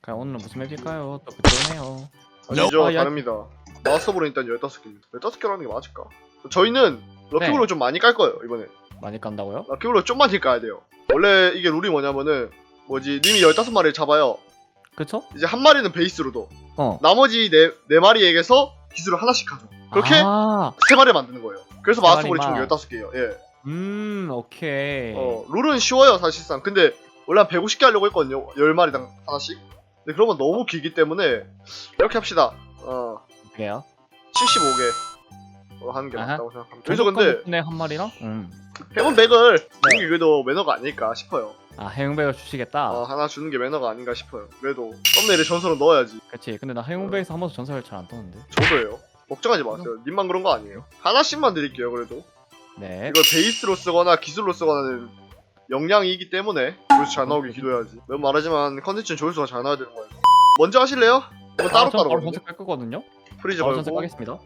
그럼 오늘은 무슨 맵일까요? 또 그러네요. 아니죠 아, 야- 다릅니다 마스터볼은 일단 15개입니다 15개라는 게 맞을까? 저희는 럭키볼을 네. 좀 많이 깔 거예요 이번에 많이 깐다고요? 럭키볼을 좀 많이 까야 돼요 원래 이게 룰이 뭐냐면은 뭐지 님이 15마리를 잡아요 그쵸? 이제 한 마리는 베이스로 둬 어. 나머지 네, 네 마리에게서 기술을 하나씩 가져 그렇게 아, 세 마리를 만드는 거예요 그래서 세 마스터볼이 총 마리만. 15개예요 예. 음, 오케이. 어, 룰은 쉬워요 사실상 근데 원래 한 150개 하려고 했거든요 10마리당 하나씩 근데 그러면 너무 길기 때문에 이렇게 합시다 어 그래요? 75개 어, 하는 게 아하. 맞다고 생각합니다 그래서 근데 근데 한 마리랑? 음. 해본 백을 네. 주는 게 그래도 매너가 아닐까 싶어요 아, 해용백을 주시겠다. 어, 하나 주는 게 매너가 아닌가 싶어요 그래도 썸네일에 전설은 넣어야지 그치. 근데 나 해용백에서 한 번도 전설을 잘안 떠는데. 저도예요 걱정하지 마세요 님만 그런 거 아니에요 하나씩만 드릴게요 그래도 네. 이걸 베이스로 쓰거나 기술로 쓰거나는 역량이기 때문에 조회수 잘 나오길 기도해야지 매번 말하지만 컨텐츠는 조회수가 잘 나와야 되는 거예요 먼저 하실래요? 이거 따로 아, 전 따로 바로 거든요 깔 거거든요. 프리즈 바로 걸고.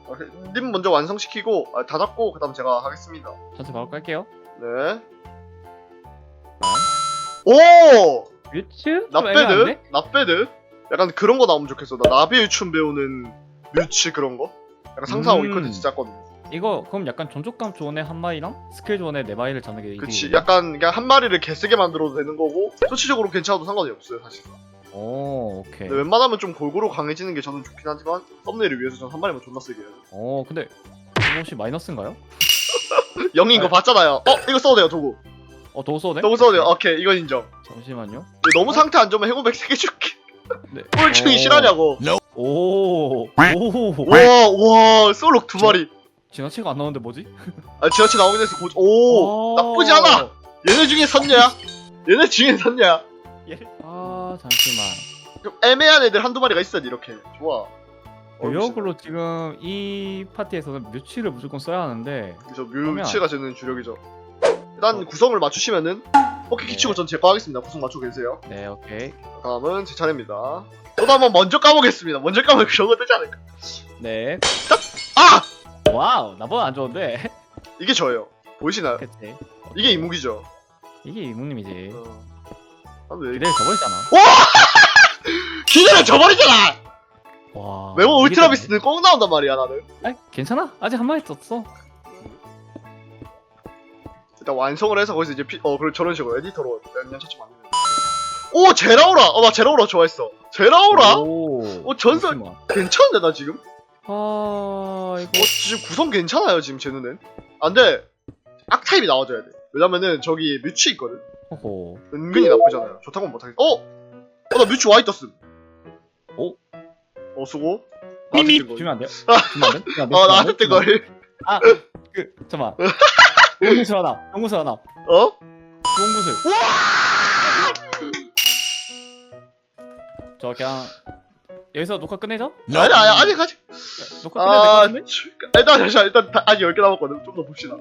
아, 님 먼저 완성시키고 아, 다 잡고 그 다음 제가 하겠습니다 전설 바로 깔게요. 네 아. 오! 뮤츠? 애매한데? 납배드? 약간 그런 거 나오면 좋겠어 나 나비 유춤 배우는 뮤츠 그런 거? 약간 상상하고 음. 이 컨텐츠 짰거든요 이거 그럼 약간 좋은 애한 마리랑 스킬 애네 마리를 잡는 게 그치 이득이겠네? 약간 그냥 한 마리를 개세게 만들어도 되는 거고 소치적으로 괜찮아도 상관이 없어요 사실 오, 오케이. 근데 웬만하면 좀 골고루 강해지는 게 저는 좋긴 하지만 썸네일을 위해서 전한 마리만 존나 세게 해요 어, 근데 이거 혹시 마이너스인가요? 영인 거 네. 봤잖아요 어 이거 써도 돼요 도구 어, 도구 써도 돼? 도구 써도 돼요 오케이 이건 인정 잠시만요. 너무 상태 안 좋으면 해고백 3개 줄게 네. 꼴증이 오. 실하냐고 오, 오, 와와 솔록 두 마리 지나치가 안 나오는데 뭐지? 아 지나치 나오긴 해서 고오! 오, 나쁘지 않아! 얘네 중에 선녀야? 얘네 중에 선녀야? 예. 아, 잠시만. 좀 애매한 애들 한두 마리가 있어야 돼 이렇게. 좋아. 어, 유역으로 지금 이 파티에서는 뮤치를 무조건 써야 하는데 저 뮤치가 저는 주력이죠. 일단 구성을 맞추시면은 오케이 네. 기치고 전 제거 하겠습니다. 구성 맞추고 계세요. 네 오케이. 다음은 제 차례입니다. 저도 한번 먼저 까보겠습니다. 먼저 까면 그런 거 되지 않을까? 네. 아! 와우 나보다 안 좋은데? 이게 저예요. 보이시나요? 그치. 이게 이무기죠. 이게 이모님이지. 어. 아, 왜 기대를 저버리잖아. 기대를 저버리잖아! 와 이게 울트라비스는 꼭 나온단 말이야 나는. 아 괜찮아? 아직 한 마리 떴어. 일단 완성을 해서 거기서 이제 피, 어 그리고 저런 식으로 에디터로 연차치 만드는 오 제라오라! 어나 제라오라 좋아했어. 제라오라? 오, 어, 전설- 잠시만. 괜찮은데 나 지금 아 이거 어 지금 구성 괜찮아요 지금 제 눈엔 안 돼 악타입이 나와줘야 돼 왜냐면은 저기 뮤치 있거든 호호 은근히 나쁘잖아요 좋다고는 못하겠어 어? 어 나 뮤치 와이 떴음 오? 어 수고 미미 나한테 뜬 주면 안 돼요? 아. 주면 안 돼? 주면 안 돼? 어안 나한테 돼? 뜬 걸. 그 잠깐만 용구슬 하나 용구슬 하나 어? 용구슬 저 그냥 여기서 녹화 끝내죠? 아니 아니 아직 아직 녹화 끝내야 될것아 같은데? 일단 잠시만 일단 다- 아직 10개 남았거든. 좀 더 봅시다.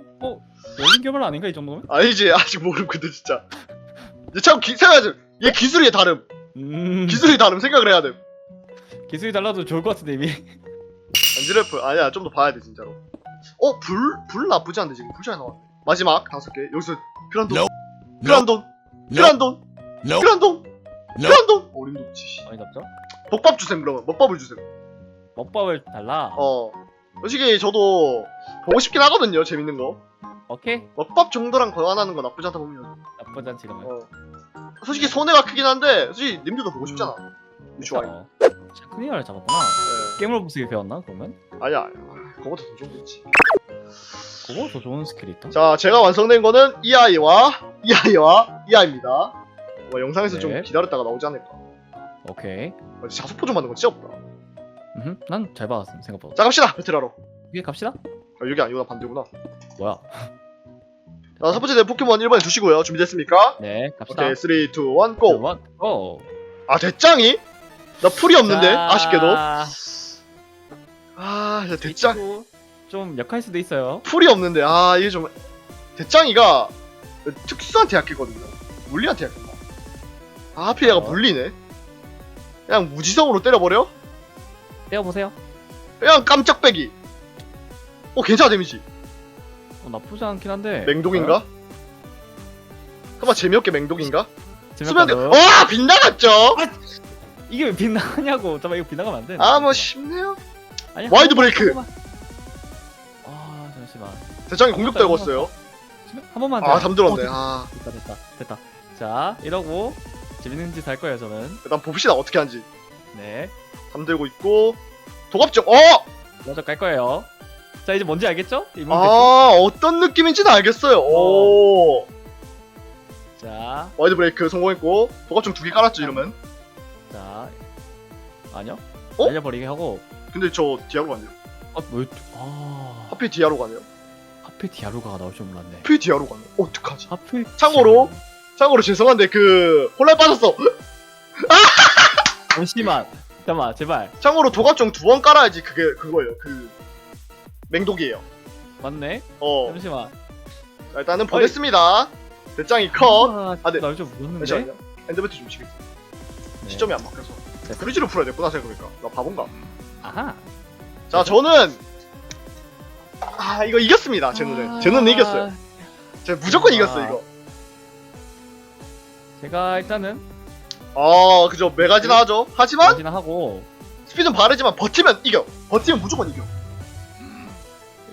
열린 결말 아닌가 이 정도면? 아니지 아직 모름 근데 진짜. 얘참 기, 생각하지 얘 기술이 다름. 음. 기술이 다름 생각을 해야 돼 기술이 달라도 좋을 것 같은데 이미. 안지래프 아니야 좀 더 봐야 돼 진짜로. 어? 불? 불 나쁘지 않은데 지금. 불잘 나왔네. 마지막 다섯 개. 여기서 피란돈. 피란돈. 피란돈. 피란돈. 피란돈. 어림도 없지 많이 잡죠? 먹밥 주셈 그러면. 먹밥을 주셈. 먹밥을 달라? 어. 솔직히 저도 보고 싶긴 하거든요 재밌는 거. 오케이. 먹밥 정도랑 교환하는 거 나쁘지 않다 보면. 나쁘지 않지 그러면. 어. 솔직히 손해가 크긴 한데 솔직히 님들도 보고 싶잖아. 유치와이 어. 샤크니아를 잡았구나. 네. 게임을 부수기 배웠나 그러면? 아니야 아니야. 그거보다 더 좋은 거 있지. 그거 더 좋은 스킬이 있다? 자 제가 완성된 거는 이 아이와 이 아이와 이 아이입니다. 뭐 영상에서 좀 네. 기다렸다가 나오지 않을까 오케이. 어, 자소 포즈 만든 거 진짜 없다. 난잘 받았음 생각보다. 자 갑시다! 배틀하러 위에 갑시다? 아, 여기 아니구나 반대구나. 뭐야? 자 첫 번째 내 포켓몬 1번에 두시고요. 준비됐습니까? 네 갑시다. 오케이 3, 2, 1, 고! 원, 고! 아 대짱이? 나 풀이 없는데? 자, 아쉽게도. 아 진짜 이 대짱. 친구 좀 약할 수도 있어요. 풀이 없는데 아 이게 좀 대짱이가 특수한테 약했거든요. 물리한테 약했나? 아 하필 얘가 어. 물리네 그냥 무지성으로 때려버려? 떼어보세요 그냥 깜짝 빼기 어 괜찮아 데미지 어, 나쁘지 않긴 한데 맹독인가? 설마 재미없게 맹독인가? 어? 돼. 너. 와 빗나갔죠? 이게 왜 빗나가냐고 잠깐만 이거 빗나가면 안 돼 아 뭐 쉽네요 아니, 와이드 한 번만, 브레이크. 한 번만. 아 잠시만 대장이 공격 떨궜어요 한 번만 아 더. 잠들었네 어, 아 됐다 됐다 됐다 자 이러고 재밌는 짓 할 거예요 저는. 일단 봅시다 어떻게 하는지. 네. 잠들고 있고. 도갑적 어! 먼저 깔 거예요. 자 이제 뭔지 알겠죠? 이 문제 아 어떤 느낌인지는 알겠어요. 오. 자, 와이드 브레이크 성공했고. 도갑적 두개 깔았죠 이러면? 자. 아니요? 어? 날려버리게 하고. 근데 저 디아로 가네요. 아 뭐였 아. 하필 디아로 가네요. 하필 디아루가가 나올 줄 몰랐네. 하필 디아로 가네 어떡하지? 하필 참고로 참고로 죄송한데 그 혼란 빠졌어. 잠시만 잠깐만 제발. 참고로 도갑정 두번 깔아야지 그게 그거예요. 그 맹독이에요. 맞네? 어. 잠시만. 자, 일단은 보냈습니다. 대장이 컷 아, 네. 나올 줄 모르는데? 잠시만요. 엔드베트 좀 치겠습니다. 네. 시점이 안 바뀌어서. 네. 브리지로 풀어야 됐구나 생각해보니까. 나 바본가? 아하. 자 저는 아 이거 이겼습니다 제 눈에. 제 눈에 이겼어요. 제가 무조건 아. 이겼어 이거 제가 일단은 아 그죠. 메가지나 하죠. 하지만 마지나 하고 스피드는 바르지만 버티면 이겨. 버티면 무조건 이겨.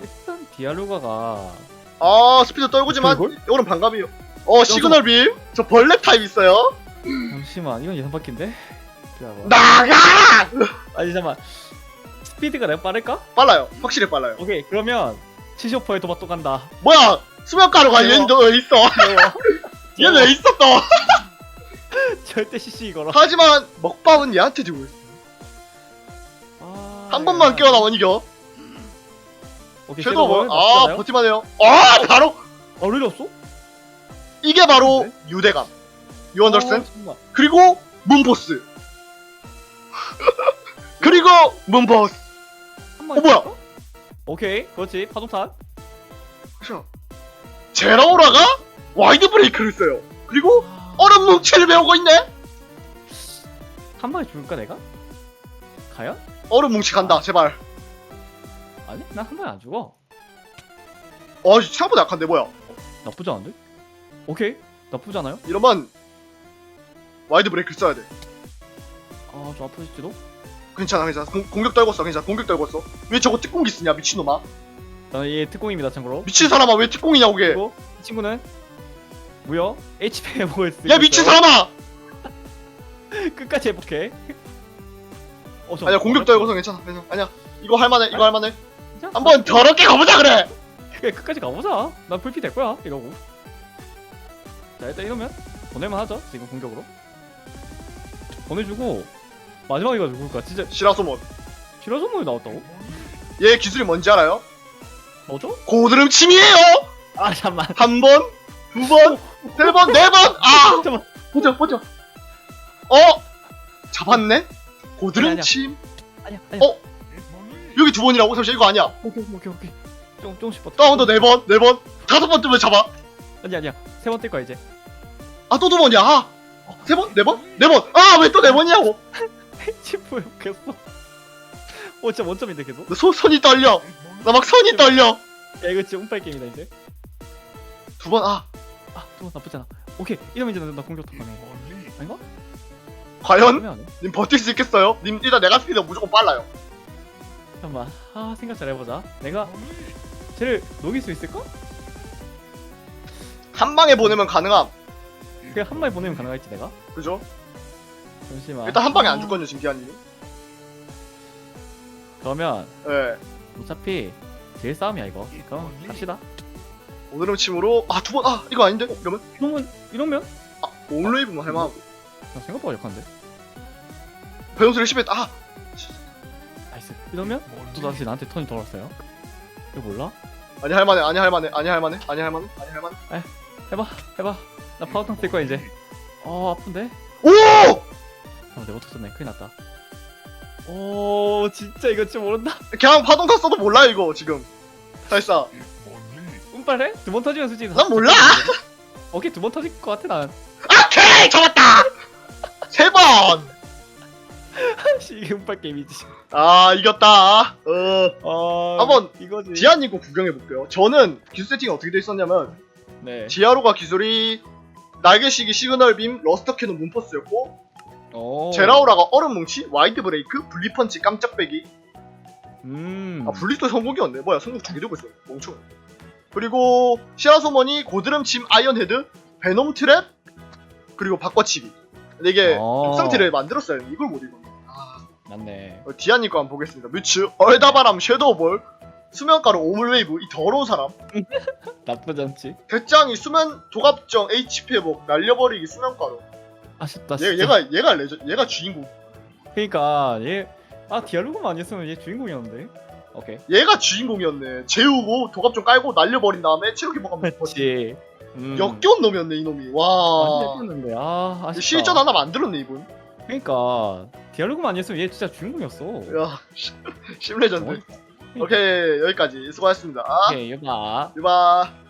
일단 디아루가가 아 스피드 떨구지만 이걸? 이거는 반감이에요. 어 시그널 빔저 벌레 타입 있어요? 잠시만 이건 예상 밖인데? 기다려봐. 나가! 아니 잠깐만. 스피드가 내가 빠를까? 빨라요. 확실히 빨라요. 오케이 그러면 75%의 도박 또 간다. 뭐야! 수면가루가 귀여워. 얘는 왜 있어 얘는 왜또 절대 CC 이거라. 하지만 먹방은 얘한테 주고 있어. 아, 한 번만 깨어나면 이겨 오케이 섀도우 뭐, 아 버티만 해요. 아 바로 어 릴렸어? 이게 바로 네? 유대감. 유 언더스탠 어, 잠깐만. 그리고 문보스. 그리고 문보스. 어, 뭐야? 오케이 그렇지. 파동탄. 제라오라가 와이드 브레이크를 써요. 그리고 얼음 뭉치를 배우고 있네. 한 방에 죽을까 내가? 과연? 얼음 뭉치 간다 제발. 아니 난한 방에 안 죽어. 어 생각보다 약한데 뭐야? 나쁘지 않은데? 오케이. 나쁘지 않아요? 이러면 와이드 브레이크 써야 돼. 아좀 아프실지도? 괜찮아 괜찮아. 공, 공격 떨궜어 괜찮아. 공격 떨궜어. 왜 저거 특공기 쓰냐 미친놈아? 저는 얘 특공입니다 참고로. 미친 사람아 왜 특공이냐고 걔. 그리고 이 친구는 무려 HP 회복을 쓰고 야 미친. 사람아! 끝까지 회복해 어, 저- 아니야 공격 떨궈서 괜찮아 괜찮아. 아니야 이거 할만해 이거 할만해? 한번 더럽게 가보자 그래! 그래 끝까지 가보자. 난 풀피 될 거야 이러고. 자 일단 이러면 보낼만 하죠 지금 공격으로. 보내주고 가지고 그러니까? 진짜 시라소몬 선물이 나왔다고? 얘 기술이 뭔지 알아요? 뭐죠? 고드름 침이에요! 아 잠만. 한 번, 두 번, 세 번, 네 번, 아! 잠만 보자, 보자. 어? 잡았네? 고드름 아니야, 아니야. 침? 아니야 아니야 어? 여기 두 번이라고? 잠시 이거 아니야. 오케이 오케이 오케이 조금 조금씩 버텨 다운도 네 번, 네 번, 다섯 번 뜨면 잡아. 아니 아니야 세 번 뜰 거야 이제 아, 또 두 번이야. 아! 세 번? 네 번? 네 번! 아, 왜 또 네 번이냐고! 치프 회복했어 어 진짜 원점인데 계속 나 손, 손이 떨려. 나 막 손이 떨려. 야 이거 진짜 운빨 게임이다 이제 두 번, 아, 아두번 나쁘지 않아 오케이 이러면 이제 나, 나 공격 더 가네 아닌가? 과연? 그러면 안 돼? 님 버틸 수 있겠어요? 님 일단 내가 스피드가 무조건 빨라요. 잠깐만 아 생각 잘 해보자 내가 쟤를 녹일 수 있을까? 한 방에 보내면 가능함. 그냥 한 마리 보내면 가능할지 내가? 그죠? 잠시만 일단 한 방에 안 아, 죽거든요, 진기한님이. 그러면 예. 어차피 제일 싸움이야 이거 그럼 갑시다 오늘은 침으로, 아, 두 번, 아, 이거 아닌데? 이러면? 이러면 이러면 아, 올레이브만 할만하고. 나 생각보다 약한데 배용수를 10에, 아! 나이스 이러면 또 다시 나한테 턴이 돌아왔어요 이거 몰라? 아니 할만해 아니 할만해 아니 할만해 아니 할만해 아니 할만해 해봐 해봐 나 파워탕 쓸 거야 이제 어 아픈데? 오! 어 내가 터졌네 큰일 났다 오 진짜 이거 진짜 모른다 그냥 파동타 써도 몰라 이거 지금 사실상 운빨해? 두 번 터지면 솔직히 난 몰라! 오케이 두 번 터질 것 같아 난 오케이 잡았다 세 번 씨, 이게 운빨 게임이지 아 이겼다 어어 한번 이거지 지하님 거 구경해 볼게요 저는 기술 세팅이 어떻게 돼 있었냐면 네 지하로가 기술이 날개시기 시그널 빔 러스터 캐논 문포스였고 오. 제라오라가 얼음 뭉치, 와이드 브레이크, 분리 펀치 깜짝 빼기. 음. 아 분리도 성공이었네. 뭐야 성공 두개 들고 있어. 멍청. 그리고 시라소머니, 고드름 침, 아이언헤드, 베놈 트랩, 그리고 바꿔치기. 근데 이게 어. 만들었어야 했는데 이걸 못 읽었네. 아, 맞네. 어, 디아님 거 한번 보겠습니다. 뮤츠, 얼다바람, 섀도우볼, 수면가루, 오물웨이브, 이 더러운 사람. 나쁘지 않지. 대짱이 수면 도갑정, HP 회복, 날려버리기, 수면가루. 아쉽다. 얘, 진짜. 얘가 얘가 레저, 얘가 주인공. 그러니까 얘. 아 디알로그만 아니었으면 얘 주인공이었는데. 오케이. 얘가 주인공이었네. 재우고 도갑정 깔고 날려버린 다음에 체력 회복하면 그렇지. 음. 역겨운 놈이었네 이놈이. 아, 와. 했는데 아 아쉽다. 실전 하나 만들었네 이분. 그러니까 디알로그만 아니었으면 얘 진짜 주인공이었어. 야, 심레전드. 오케이 여기까지 수고하셨습니다. 오케이 여봐. 유바.